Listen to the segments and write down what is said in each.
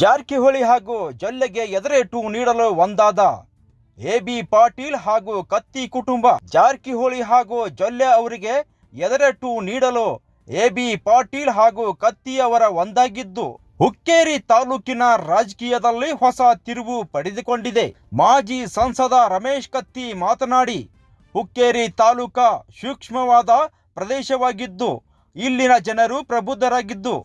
ಜಾರಕಿಹೊಳಿ ಹಾಗೂ ಜೊಲ್ಲೆಗೆ ಎದುರೇಟು ನೀಡಲು ಒಂದಾದ ಎ ಬಿ ಪಾಟೀಲ್ ಹಾಗೂ ಕತ್ತಿ ಕುಟುಂಬ. ಜಾರಕಿಹೊಳಿ ಹಾಗೂ ಜೊಲ್ಲೆ ಅವರಿಗೆ ಎದುರೇಟು ನೀಡಲು ಎ ಬಿ ಪಾಟೀಲ್ ಹಾಗೂ ಕತ್ತಿ ಅವರ ಒಂದಾಗಿದ್ದು, ಹುಕ್ಕೇರಿ ತಾಲೂಕಿನ ರಾಜಕೀಯದಲ್ಲಿ ಹೊಸ ತಿರುವು ಪಡೆದುಕೊಂಡಿದೆ. ಮಾಜಿ ಸಂಸದ ರಮೇಶ್ ಕತ್ತಿ ಮಾತನಾಡಿ, ಹುಕ್ಕೇರಿ ತಾಲೂಕ ಸೂಕ್ಷ್ಮವಾದ ಪ್ರದೇಶವಾಗಿದ್ದು, ಇಲ್ಲಿನ ಜನರು ಪ್ರಬುದ್ಧರಾಗಿದ್ದು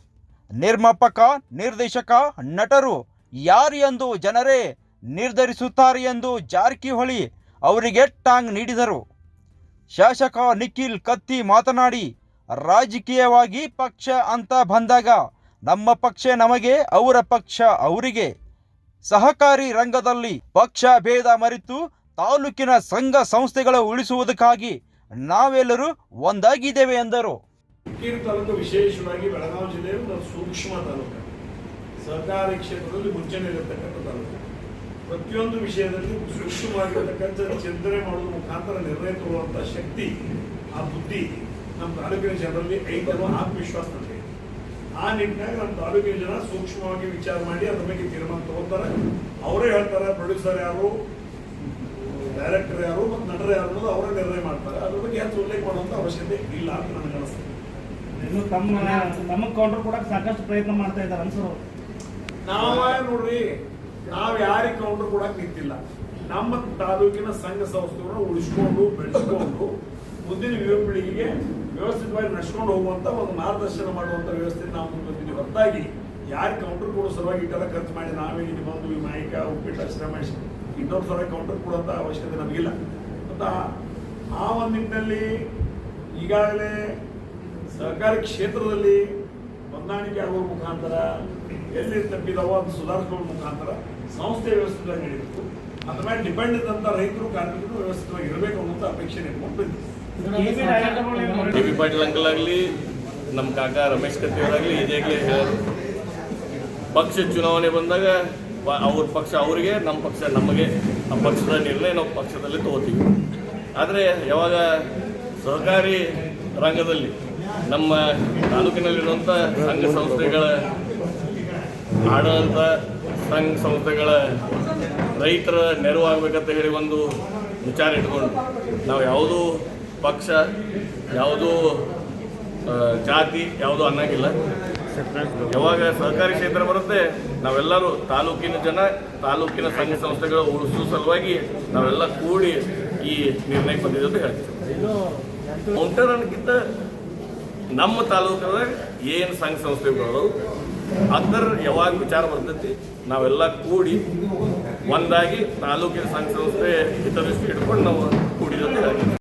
ನಿರ್ಮಾಪಕ, ನಿರ್ದೇಶಕ, ನಟರು ಯಾರು ಎಂದು ಜನರೇ ನಿರ್ಧರಿಸುತ್ತಾರೆ ಎಂದು ಜಾರಕಿಹೊಳಿ ಅವರಿಗೆ ಟಾಂಗ್ ನೀಡಿದರು. ಶಾಸಕ ನಿಖಿಲ್ ಕತ್ತಿ ಮಾತನಾಡಿ, ರಾಜಕೀಯವಾಗಿ ಪಕ್ಷ ಅಂತ ಬಂದಾಗ ನಮ್ಮ ಪಕ್ಷ ನಮಗೆ, ಅವರ ಪಕ್ಷ ಅವರಿಗೆ. ಸಹಕಾರಿ ರಂಗದಲ್ಲಿ ಪಕ್ಷ ಭೇದ ಮರೆತು ತಾಲೂಕಿನ ಸಂಘ ಸಂಸ್ಥೆಗಳ ಉಳಿಸುವುದಕ್ಕಾಗಿ ನಾವೆಲ್ಲರೂ ಒಂದಾಗಿದ್ದೇವೆ ಎಂದರು. ಹುಕ್ಕೇರಿ ತಾಲೂಕು ವಿಶೇಷವಾಗಿ ಬೆಳಗಾವಿ ಜಿಲ್ಲೆಯ ಒಂದು ಸೂಕ್ಷ್ಮ ತಾಲೂಕು. ಸಹಕಾರಿ ಕ್ಷೇತ್ರದಲ್ಲಿ ಮುಂಚೆನೆಯಲ್ಲಿರ್ತಕ್ಕಂಥ ತಾಲೂಕು. ಪ್ರತಿಯೊಂದು ವಿಷಯದಲ್ಲಿ ಸೂಕ್ಷ್ಮವಾಗಿರತಕ್ಕಂಥ ಚಿಂತನೆ ಮಾಡುವ ಮುಖಾಂತರ ನಿರ್ಣಯ ತಗೊಳ್ಳುವಂಥ ಶಕ್ತಿ, ಆ ಬುದ್ಧಿ ನಮ್ಮ ತಾಲೂಕಿನ ಜನರಲ್ಲಿ ಅನ್ನೋ ಆತ್ಮವಿಶ್ವಾಸ ನನಗೆ ಆ ನಿಟ್ಟಿನಾಗ ನಮ್ಮ ತಾಲೂಕಿನ ಜನ ಸೂಕ್ಷ್ಮವಾಗಿ ವಿಚಾರ ಮಾಡಿ ಅದ್ರ ಬಗ್ಗೆ ತೀರ್ಮಾನ ತಗೋತಾರೆ ಅವರೇ ಹೇಳ್ತಾರೆ, ಪ್ರೊಡ್ಯೂಸರ್ ಯಾರು, ಡೈರೆಕ್ಟರ್ ಯಾರು, ಮತ್ತು ನಟರು ಯಾರು ಅನ್ನೋದು ಅವರೇ ನಿರ್ಣಯ ಮಾಡ್ತಾರೆ. ಅದ್ರ ಬಗ್ಗೆ ಯಾರು ಉಲ್ಲೇಖ ಮಾಡುವಂಥ ಅವಶ್ಯಕತೆ ಇಲ್ಲ ಅಂತ ನನಗೆ ಅನಿಸ್ತದೆ. ಇನ್ನು ತಮ್ಮ ನಮ್ಮ ಕೌಂಟರ್ ಕೊಡಕ್ಕೆ ಸಾಕಷ್ಟು ಪ್ರಯತ್ನ ಮಾಡ್ತಾ ಇದ್ದಾರೆ ಅನ್ಸರು. ನಾವ ನೋಡ್ರಿ, ನಾವ್ ಯಾರಿಗೆ ಕೌಂಟರ್ ಕೊಡಕ್ ನಿಂತಿಲ್ಲ. ನಮ್ಮ ತಾಲೂಕಿನ ಸಂಘ ಸಂಸ್ಥೆಗಳನ್ನ ಉಳಿಸ್ಕೊಂಡು, ಬೆಳೆಸ್ಕೊಂಡು, ಮುಂದಿನ ಯುವ ಪೀಳಿಗೆಗೆ ವ್ಯವಸ್ಥಿತವಾಗಿ ನಡ್ಸ್ಕೊಂಡು ಹೋಗುವಂತ ಒಂದು ಮಾರ್ಗದರ್ಶನ ಮಾಡುವಂತ ವ್ಯವಸ್ಥೆ ನಾವು ಮುಂದೆ ಹೊರತಾಗಿ ಯಾರು ಕೌಂಟರ್ ಕೊಡೋ ಸಲುವಾಗಿ ಇಟ್ಟೆಲ್ಲ ಖರ್ಚು ಮಾಡಿ ನಾವೇ ಇಲ್ಲಿ ಬಂದು ಈ ಮಾಯಿಕ ಉಪ್ಪಿಟ್ಟು ಶ್ರಮೇಶ್ ಇನ್ನೊಂದು ಸಲ ಕೌಂಟರ್ ಕೊಡುವಂತ ಅವಶ್ಯಕತೆ ನಮಗಿಲ್ಲ. ಅಂತ ಆ ಒಂದು ನಿಟ್ಟಿನಲ್ಲಿ ಈಗಾಗಲೇ ಸಹಕಾರಿ ಕ್ಷೇತ್ರದಲ್ಲಿ ಹೊಂದಾಣಿಕೆ ಆಗುವ ಮುಖಾಂತರ ಎಲ್ಲಿ ತಪ್ಪಿದವೋ ಅದು ಸುಧಾರಿಸುವ ಮುಖಾಂತರ ಸಂಸ್ಥೆ ವ್ಯವಸ್ಥಿತವಾಗಿ ನಡೀಬೇಕು ಅದ್ರ ಮೇಲೆ ಡಿಪೆಂಡ್ ಇದ್ದಂಥ ರೈತರು ಕಾರ್ಮಿಕರು ವ್ಯವಸ್ಥಿತವಾಗಿ ಇರಬೇಕು ಅನ್ನೋಂಥ ಅಪೇಕ್ಷೆ ಡಿ ಬಿ ಪಾಟೀಲ್ ಅಂಕಲ್ ಆಗಲಿ ನಮ್ಮ ಕಾಕ ರಮೇಶ್ ಕತ್ತಿಯವರಾಗಲಿ ಇದಾಗಲಿ ಹೇಳೋರು. ಪಕ್ಷ ಚುನಾವಣೆ ಬಂದಾಗ ಅವ್ರ ಪಕ್ಷ ಅವರಿಗೆ ನಮ್ಮ ಪಕ್ಷ ನಮಗೆ. ಆ ಪಕ್ಷದ ನಿರ್ಣಯ ನಾವು ಪಕ್ಷದಲ್ಲಿ ತಗೋತೀವಿ. ಆದರೆ ಯಾವಾಗ ಸಹಕಾರಿ ರಂಗದಲ್ಲಿ ನಮ್ಮ ತಾಲೂಕಿನಲ್ಲಿರುವಂಥ ಸಂಘ ಸಂಸ್ಥೆಗಳ ಆಡಳಿತ ಸಂಘ ಸಂಸ್ಥೆಗಳ ರೈತರ ನೆರವು ಆಗ್ಬೇಕಂತ ಹೇಳಿ ಒಂದು ವಿಚಾರ ಇಟ್ಕೊಂಡು ನಾವು ಯಾವುದೂ ಪಕ್ಷ ಯಾವುದೂ ಜಾತಿ ಯಾವುದೂ ಅನ್ನೋಂಗಿಲ್ಲ ಯಾವಾಗ ಸಹಕಾರಿ ಕ್ಷೇತ್ರ ಬರುತ್ತೆ ನಾವೆಲ್ಲರೂ ತಾಲೂಕಿನ ಜನ ತಾಲೂಕಿನ ಸಂಘ ಸಂಸ್ಥೆಗಳ ಉಳಿಸುವ ಸಲುವಾಗಿ ನಾವೆಲ್ಲ ಕೂಡಿ ಈ ನಿರ್ಣಯಕ್ಕೆ ಬಂದಿದೆ ಅಂತ ಹೇಳ್ತೀವಿ. ಕೌಂಟರ್ ಅನ್ನಕ್ಕಿಂತ ನಮ್ಮ ತಾಲೂಕದಾಗ ಏನು ಸಂಘ ಸಂಸ್ಥೆಗಳು ಅದರ ಯಾವಾಗ ವಿಚಾರ ಬರ್ತೈತಿ, ನಾವೆಲ್ಲ ಕೂಡಿ ಒಂದಾಗಿ ತಾಲೂಕಿನ ಸಂಘ ಸಂಸ್ಥೆ ಹಿತದೃಷ್ಟಿ ಇಟ್ಕೊಂಡು ನಾವು